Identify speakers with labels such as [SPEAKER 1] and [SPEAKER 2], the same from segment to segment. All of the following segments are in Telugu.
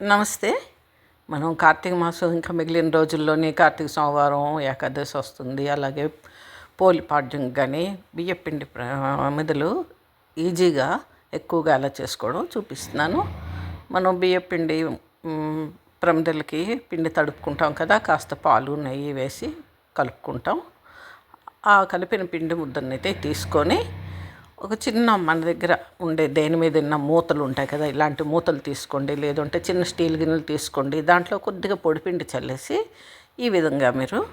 [SPEAKER 1] నమస్తే. మనం కార్తీక మాసం ఇంకా మిగిలిన రోజుల్లోనే కార్తీక సోమవారం ఏకాదశి వస్తుంది. అలాగే పోలిపాడ్యం కానీ బియ్యపిండి ప్రమిదలు ఈజీగా ఎక్కువగా ఎలా చేసుకోవడం చూపిస్తున్నాను. మనం బియ్యపిండి ప్రమిదలకి పిండి తడుపుకుంటాం కదా కాస్త పాలు నెయ్యి వేసి కలుపుకుంటాం. ఆ కలిపిన పిండి ముద్దనైతే తీసుకొని ఒక చిన్న మన దగ్గర ఉండే దేని మీద ఉన్న మూతలు ఉంటాయి కదా ఇలాంటి మూతలు తీసుకోండి లేదంటే చిన్న స్టీల్ గిన్నెలు తీసుకోండి దాంట్లో కొద్దిగా పొడిపిండి చల్లేసి ఈ విధంగా మీరు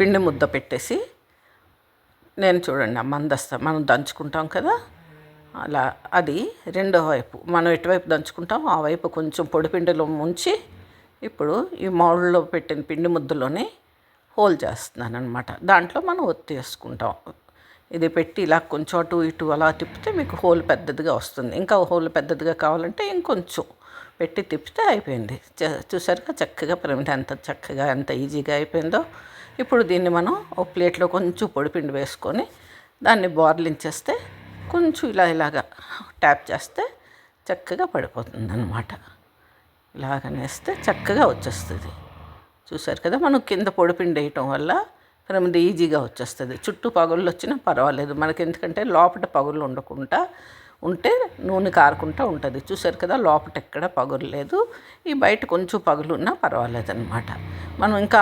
[SPEAKER 1] పిండి ముద్ద పెట్టేసి నేను చూడండి ఆ మనం దంచుకుంటాం కదా అలా అది రెండో వైపు మనం ఎటువైపు దంచుకుంటాం ఆ వైపు కొంచెం పొడిపిండిలో ముంచి ఇప్పుడు ఈ మౌళ్ళలో పెట్టిన పిండి ముద్దలోనే హోల్ చేస్తున్నాను అనమాట దాంట్లో మనం ఒత్తి వేసుకుంటాం. ఇది పెట్టి ఇలా కొంచెం అటు ఇటు అలా తిప్పితే మీకు హోల్ పెద్దదిగా వస్తుంది. ఇంకా హోల్ పెద్దదిగా కావాలంటే ఇంకొంచెం పెట్టి తిప్పితే అయిపోయింది. చూసారుగా చక్కగా పిరమిడ్ ఎంత చక్కగా ఎంత ఈజీగా అయిపోయిందో. ఇప్పుడు దీన్ని మనం ఒక ప్లేట్లో కొంచెం పొడిపిండి వేసుకొని దాన్ని బోర్లించేస్తే కొంచెం ఇలా ఇలాగా ట్యాప్ చేస్తే చక్కగా పడిపోతుంది అనమాట ఇలాగనేస్తే చక్కగా వచ్చేస్తుంది. చూసారు కదా మనం కింద పొడిపిండి వేయటం వల్ల ఎనిమిది ఈజీగా వచ్చేస్తుంది. చుట్టూ పగుళ్ళు వచ్చినా పర్వాలేదు. మనకి ఎందుకంటే లోపల పగుళ్ళు ఉండకుండా ఉంటే నూనె కారకుండా ఉంటుంది. చూసారు కదా లోపల ఎక్కడ పగులు లేదు. ఈ బయట కొంచెం పగులు ఉన్నా పర్వాలేదు అనమాట మనం ఇంకా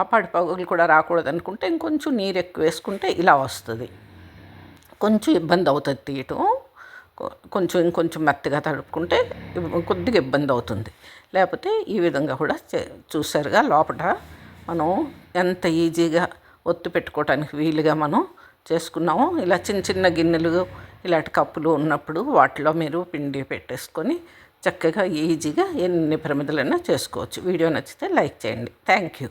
[SPEAKER 1] ఆపాడి పగులు కూడా రాకూడదు అనుకుంటే ఇంకొంచెం నీరు ఎక్కువ వేసుకుంటే ఇలా వస్తుంది. కొంచెం ఇబ్బంది అవుతుంది తీయటం. కొంచెం ఇంకొంచెం మెత్తగా తడుపుకుంటే కొద్దిగా ఇబ్బంది అవుతుంది. లేకపోతే ఈ విధంగా కూడా చూసారుగా లోపల మనం ఎంత ఈజీగా ఒత్తి పెట్టుకోవటానికి వీలుగా మనం చేసుకున్నాము. ఇలా చిన్న చిన్న గిన్నెలు ఇలాంటి కప్పులు ఉన్నప్పుడు వాటిలో మీరు పిండి పెట్టేసుకొని చక్కగా ఈజీగా ఎన్ని ప్రమిదలైనా చేసుకోవచ్చు. వీడియో నచ్చితే లైక్ చేయండి. Thank you.